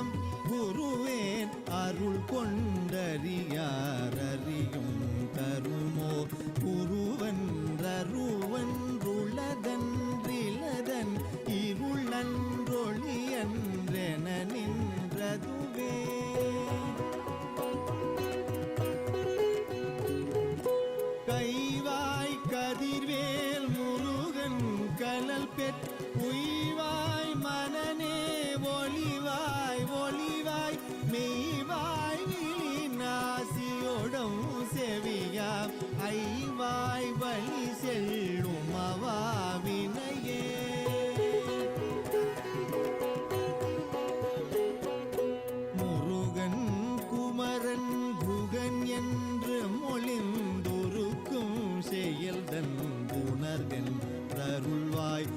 உள்ளம் குருவேன் அருள் கொண்டறியாரறியும் தருமோ? குருவன்றருவன்றுளதன்றிலதன் இருள் நன்றொழியன்றென நின்றதுவே. கைவாய் கதிர்வேல் முருகன் கலல் பெற்ற உணர்கன் அருள்வாய்